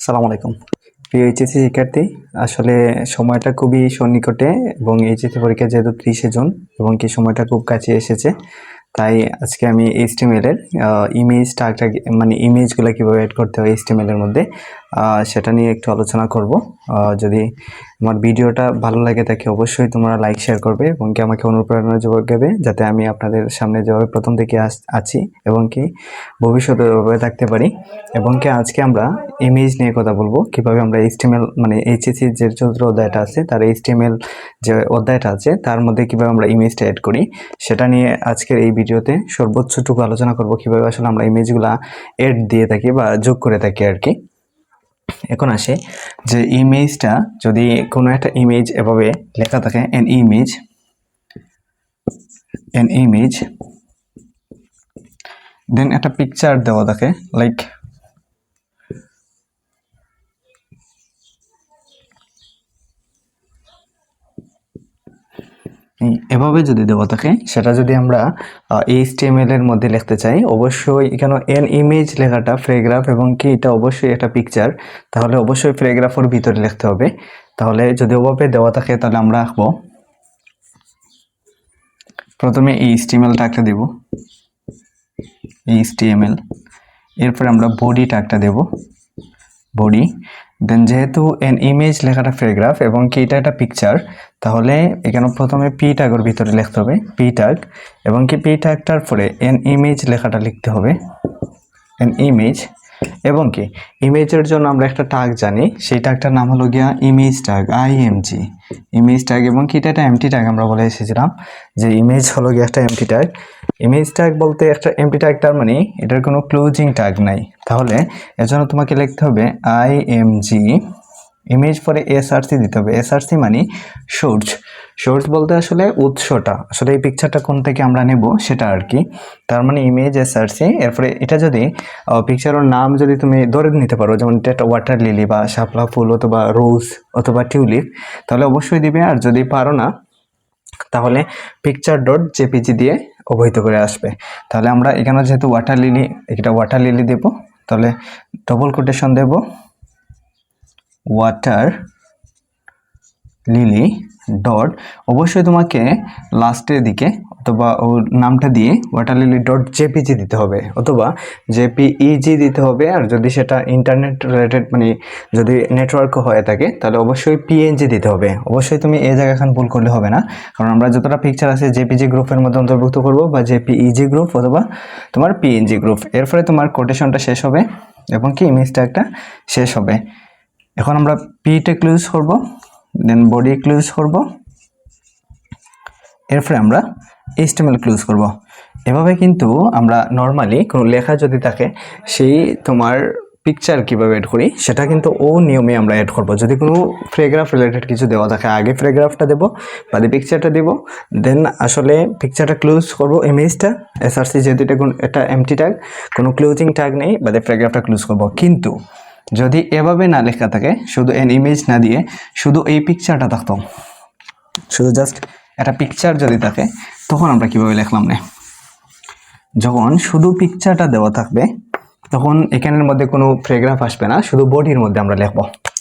সালাম আলাইকুম। প্রিয় এইচএসসি শিক্ষার্থী, আসলে সময়টা খুবই সন্নিকটে এবং এইচএসসি পরীক্ষা যেহেতু ত্রিশে জুন এবং কি সময়টা খুব কাছে এসেছে, তাই আজকে আমি এইচটিমেলের ইমেজটা মানে ইমেজগুলো কীভাবে অ্যাড করতে হয় এইচটিমেলের মধ্যে সেটা নিয়ে একটু আলোচনা করব। যদি আমার ভিডিওটা ভালো লাগে থাকে অবশ্যই তোমরা লাইক শেয়ার করবে এবং কি আমাকে অনুপ্রেরণা যোগাবে যাতে আমি আপনাদের সামনে যেভাবে প্রথম থেকে আছি এবং কি ভবিষ্যতে এভাবে থাকতে পারি। এবং কি আজকে আমরা ইমেজ নিয়ে কথা বলব। কীভাবে আমরা এইচটিএমএল মানে এইচএসসি যে চতুর্থ অধ্যায়টা আছে, তার এইচটিএমএল যে অধ্যায়টা আছে, তার মধ্যে কীভাবে আমরা ইমেজটা অ্যাড করি, সেটা নিয়ে আজকের এই ভিডিওতে সর্বোচ্চটুকু আলোচনা করব। কীভাবে আসলে আমরা ইমেজগুলা এড দিয়ে থাকি বা যোগ করে থাকি আর কি। এখন আসে যে ইমেজটা যদি কোনো একটা ইমেজ এভাবে লেখা থাকে এন ইমেজ এন ইমেজ দেন একটা পিকচার দেওয়া থাকে লাইক এভাবে যদি দেওয়া থাকে, সেটা যদি আমরা এইচটিএমএল এর মধ্যে লিখতে চাই, অবশ্যই এখানে এন ইমেজ লেখাটা ফ্রেগ্রাফ এবং কি, এটা অবশ্যই একটা পিকচার তাহলে অবশ্যই ফ্রেগ্রাফের ভিতরে লিখতে হবে। তাহলে যদি ওভাবে দেওয়া থাকে, তাহলে আমরা আঁকবো। প্রথমে এই এইচটিএমএল টাকটা দেব। এইচটিএমএল এরপরে আমরা বডি টাকটা দেব। বডি দেন যেহেতু এন ইমেজ লেখাটা প্যারাগ্রাফ এবং কি এটা একটা পিকচার তাহলে এখানে প্রথমে পি ট্যাগের ভিতরে লিখতে হবে পি ট্যাগ এবং কি পি ট্যাগটার পরে এন ইমেজ লেখাটা লিখতে হবে। এন ইমেজ এবং কি? ইমেজের জন্য আমরা একটা ট্যাগ জানি। সেই ট্যাগটার নাম হলো গিয়া image tag IMG image tag এবং কি? এটা একটা এমটি ট্যাগ আমরা বলে এসেছিলাম যে ইমেজ হলো গিয়ে একটা এমটি ট্যাগ ইমেজ ট্যাগ বলতে একটা এমটি ট্যাগ তার মানে এটার কোনো ক্লোজিং ট্যাগ নাই। তাহলে এজন্য তোমাকে লিখতে হবে আইএমজি ইমেজ পরে এসআরসি দিতে হবে। এসআরসি মানে সোর্স সোর্স বলতে আসলে উৎসটা, আসলে এই পিকচারটা কোন থেকে আমরা নেব সেটা আর কি। তার মানে ইমেজ এসআরসি এরপরে এটা যদি পিকচারের নাম যদি তুমি ধরে নিতে পারো, যেমন এটা একটা ওয়াটার লিলি বা শাপলা ফুল অথবা রোজ অথবা টিউলিপ, তাহলে অবশ্যই দিবে। আর যদি পারো না, তাহলে পিকচার ডট জেপিজি দিয়ে অবহিত করে আসবে। তাহলে আমরা এখানে যেহেতু ওয়াটার লিলি এটা ওয়াটার লিলি দেব, তাহলে ডবল কোটেশন দেব ওয়াটার লিলি ডট অবশ্যই তোমাকে লাস্টের দিকে অথবা ওর নামটা দিয়ে ওয়াটার লিলি ডট জেপিজি দিতে হবে, অথবা জেপিইজি দিতে হবে, আর যদি সেটা ইন্টারনেট রিলেটেড মানে যদি নেটওয়ার্ক হয়ে থাকে, তাহলে অবশ্যই পিএনজি দিতে হবে। অবশ্যই তুমি এই এখন ভুল করলে হবে না, কারণ আমরা যতটা পিকচার আছে জেপিজি গ্রুপের মধ্যে অন্তর্ভুক্ত করব, বা জেপিইজি গ্রুপ অথবা তোমার পিএনজি গ্রুপ এর ফলে তোমার কোটেশনটা শেষ হবে, এবং কি ইমেজটা একটা শেষ হবে। এখন আমরা পিটা ক্লোজ করব। দেন বডি ক্লোজ করব। এরপরে আমরা এইচটিএমএল ক্লোজ করব। এভাবে কিন্তু আমরা নর্মালি কোনো লেখা যদি থাকে, সেই তোমার পিকচার কীভাবে অ্যাড করি, সেটা কিন্তু ও নিয়মে আমরা অ্যাড করব। যদি কোনো ফ্রেগ্রাফ রিলেটেড কিছু দেওয়া থাকে, আগে ফ্রেগ্রাফটা দেবো, বাদে পিকচারটা দেব দেন আসলে পিকচারটা ক্লোজ করব ইমেজটা এসআরসি যেহেতু এটা একটা এমটি ট্যাগ কোনো ক্লোজিং ট্যাগ নেই, বাদে ফ্রেগ্রাফটা ক্লোজ করব। কিন্তু যদি এভাবে না লেখা থাকে, শুধু এন ইমেজ না দিয়ে শুধু এই পিকচারটা থাকতো শুধু জাস্ট একটা পিকচার যদি থাকে, তখন আমরা কীভাবে লিখলাম না যখন শুধু পিকচারটা দেওয়া থাকবে, তখন এখানের মধ্যে কোনো প্যারাগ্রাফ আসবে না, শুধু বডির মধ্যে আমরা লিখব।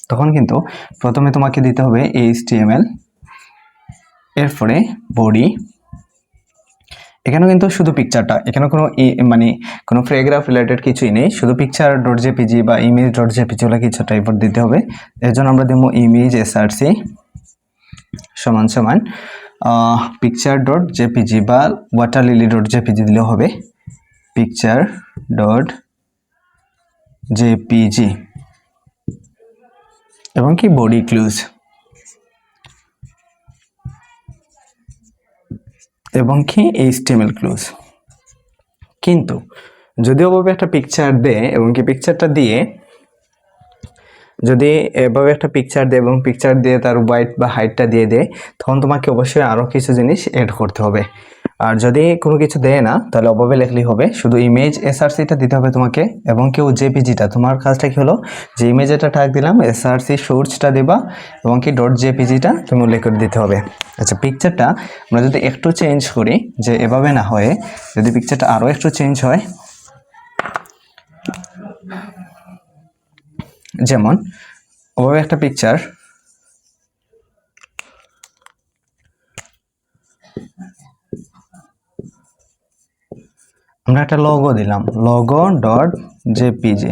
তখন কিন্তু প্রথমে তোমাকে দিতে হবে এইচটিএমএল এরপরে বডি এখানেও কিন্তু শুধু পিকচারটা এখানে কোনো মানে কোনো প্যারাগ্রাফ রিলেটেড কিছুই নেই, শুধু পিকচার ডট জেপিজি বা ইমেজ ডট জেপিজি ওলা কিছু টাইপের দিতে হবে। এর জন্য আমরা দেবো ইমেজ এসআরসি সমান সমান পিকচার ডট জেপিজি বা ওয়াটার লিলি ডট জেপিজি দিলেও হবে। পিকচার ডট জেপিজি এবং কি? বডি ক্লুজ এবং কি এইচটিএমএল ক্লুজ কিন্তু যদি ওভাবে একটা পিকচার দেয় এবং কি পিকচারটা দিয়ে, যদি এভাবে একটা পিকচার দেয় এবং পিকচার দিয়ে তার হোয়াইট বা হাইটটা দিয়ে দেয় তখন তোমাকে অবশ্যই আরও কিছু জিনিস অ্যাড করতে হবে। আর যদি কোনো কিছু দেয় না, তাহলে অভাবে লেখলেই হবে। শুধু ইমেজ এসআরসিটা দিতে হবে তোমাকে এবং কেউ জেপিজিটা তোমার কাজটা কি হলো? যে ইমেজেটা টাক দিলাম এসআরসি সোর্সটা দেবা এবং কি ডট জেপিজিটা তুমি উল্লেখ করে দিতে হবে। আচ্ছা পিকচারটা আমরা যদি একটু চেঞ্জ করি, যে এভাবে না হয়ে, যদি পিকচারটা আরও একটু চেঞ্জ হয়, যেমন, ওভাবে একটা পিকচার আমরা একটা লগো দিলাম লগো ডট জেপিজি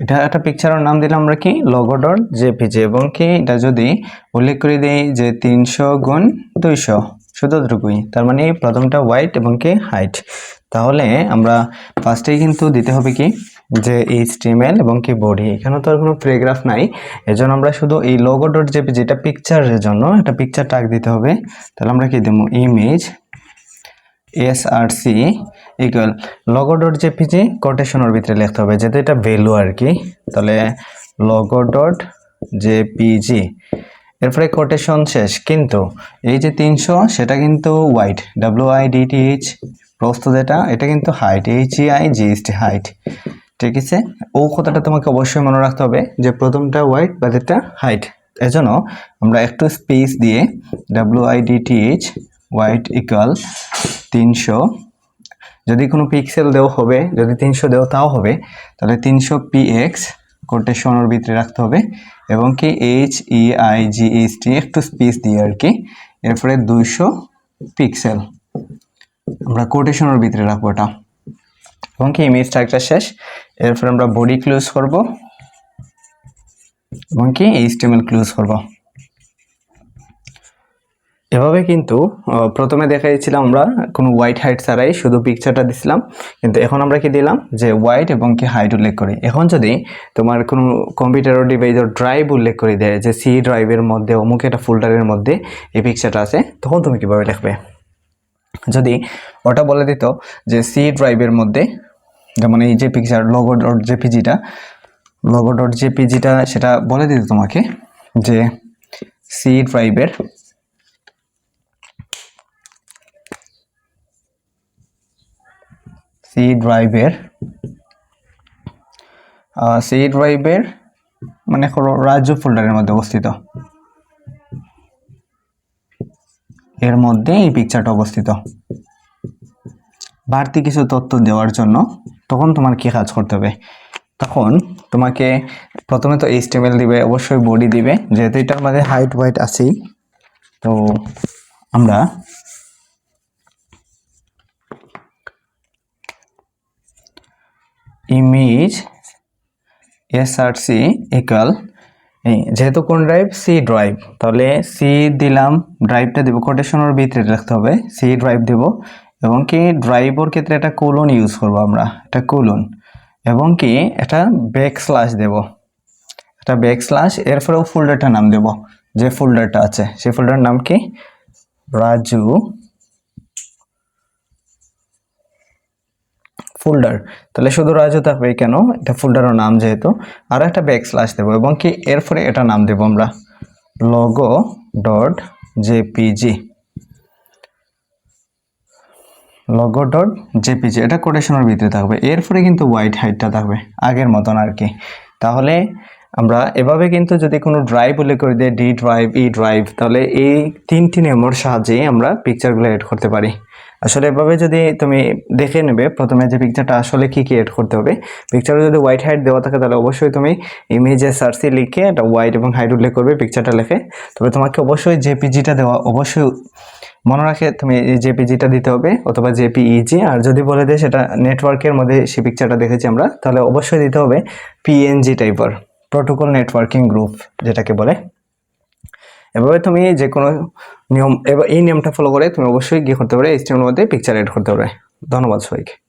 এটা একটা পিকচারের নাম দিলাম আমরা কি? লগো ডট জেপিজি এবং কি এটা যদি উল্লেখ করে দিই যে তিনশো গুণ দুইশো শুধু দ্রুকুই তার মানে প্রথমটা হোয়াইট এবং কি হাইট তাহলে আমরা ফার্স্টেই কিন্তু দিতে হবে কি? যে এই স্টিমেল এবং কি বডি এখানে তো আর কোনো প্যারাগ্রাফ নাই। এজন্য আমরা শুধু এই লগো ডট জেপিজি এটা পিকচারের জন্য একটা পিকচার টাগ দিতে হবে। তাহলে আমরা কি দেবো? Image SRC equal logo dot JPG কোটেশনের ভিতরে লিখতে হবে। যেহেতু এটা ভ্যালু আর কি, তাহলে লগো ডট জেপিজি এরপরে কোটেশন শেষ। কিন্তু এই যে তিনশো, সেটা কিন্তু width W I D T H প্রস্থ যেটা, এটা কিন্তু height H E I G H T height ঠিক আছে? ও কথাটা তোমাকে অবশ্যই মনে রাখতে হবে যে প্রথমটা হোয়াইট বাদেরটা হাইট এজন্য আমরা একটু স্পেস দিয়ে W I D T H width equal তিনশো যদি কোনো পিক্সেল দেও হবে, যদি তিনশো দেও তাও হবে, তাহলে তিনশো পি এক্স কোটেশনের ভিতরে রাখতে হবে এবং কি H E I G H T একটু স্পেস দিয়ে আর কি, এরপরে দুইশো পিক্সেল আমরা কোটেশনের ভিতরে রাখব এটা। এবং কি ইমেজ ট্যাগটা শেষ, এরপর আমরা বডি ক্লোজ করব এবং কি এইচ এইচটিএমএল ক্লোজ করব। এভাবে কিন্তু প্রথমে দেখাইছিলাম আমরা কোনো হোয়াইট হাইট ছাড়াই শুধু পিকচারটা দিছিলাম। কিন্তু এখন আমরা কি দিলাম? যে হোয়াইট এবং কি হাইট উল্লেখ করি। এখন যদি তোমার কোনো কম্পিউটার ডিভাইসের ড্রাইভ উল্লেখ করে দেয়, যে সি ড্রাইভের মধ্যে, অমুক একটা ফোল্ডারের মধ্যে এই পিকচারটা আছে, তখন তুমি কীভাবে লিখবে? যদি ওটা বলে দিত যে সি ড্রাইভের মধ্যে, যেমন এই যে পিকচার লগো ডট জেপিজিটা লগো ডট জেপিজিটা সেটা বলে দিত তোমাকে যে সি ড্রাইভের সি ড্রাইভের সি ড্রাইভের মানে করো রাজ্য ফোল্ডারের মধ্যে অবস্থিত। এর মধ্যে এই পিকচারটা অবস্থিত। বাড়তি কিছু তথ্য দেওয়ার জন্য তখন তোমার কি কাজ করতে হবে? তখন তোমাকে প্রথমে তো এইচটিএমএল দিবে, অবশ্যই বডি দিবে, যেহেতু এটার মধ্যে হাইট ওয়াইট আছেই, তো আমরা ইমেজ এসআরসি ইকাল যেহেতু কোন ড্রাইভ সি ড্রাইভ তাহলে সি দিলাম ড্রাইভটা দেবো কোটেশনের ভিতরে রাখতে হবে সি ড্রাইভ দেব, এবং কি ড্রাইভর ক্ষেত্রে একটা কোলন ইউজ করব আমরা, একটা কোলন এবং কি একটা ব্যাক স্ল্যাশ দেব, একটা ব্যাক স্ল্যাশ এরপরেও ফোল্ডারটার নাম দেব, যে ফোল্ডারটা আছে, সেই ফোল্ডারের নাম কি? রাজু ফোল্ডার তাহলে শুধু রাজু থাকবে কেন? এটা ফোল্ডারের নাম যেহেতু। আর একটা ব্যাক স্ল্যাশ দেবো এবং কি এরপরে এটা নাম দেবো আমরা। Logo dot JPG logo dot JPG এটা কোটেশনের ভিতরে থাকবে। এরপরে কিন্তু হোয়াইট হাইটটা থাকবে। আগের মতন আর কি। তাহলে আমরা এভাবে কিন্তু যদি কোনো ড্রাইভ উল্লেখ করে দিই ডি ড্রাইভ ই ড্রাইভ তাহলে এই তিনটি নিয়মের সাহায্যে আমরা পিকচারগুলো এড করতে পারি। আসলে এভাবে যদি তুমি দেখে নেবে, প্রথমে যে পিকচারটা আসলে কি কি এড করতে হবে পিকচারে যদি হোয়াইট হাইট দেওয়া থাকে, তাহলে অবশ্যই তুমি ইমেজে সার্চে লিখে এটা হোয়াইট এবং হাইট উল্লেখ করবে পিকচারটা লেখে। তবে তোমাকে অবশ্যই জেপিজিটা দেওয়া অবশ্যই মনে রাখে, তুমি জেপিজিটা দিতে হবে, অথবা জেপিইজি আর যদি বলে দেয় সেটা নেটওয়ার্কের মধ্যে সেই পিকচারটা দেখেছি আমরা, তাহলে অবশ্যই দিতে হবে পিএনজি টাইপের প্রোটোকল নেটওয়ার্কিং গ্রুপ যেটাকে বলে। এভাবে তুমি যে কোনো নিয়ম এই নিয়মটা ফলো করে তুমি অবশ্যই গিয়ে করতে পারে এইচটিএমের মধ্যে পিকচার এড করতে পারবে। ধন্যবাদ সবাইকে।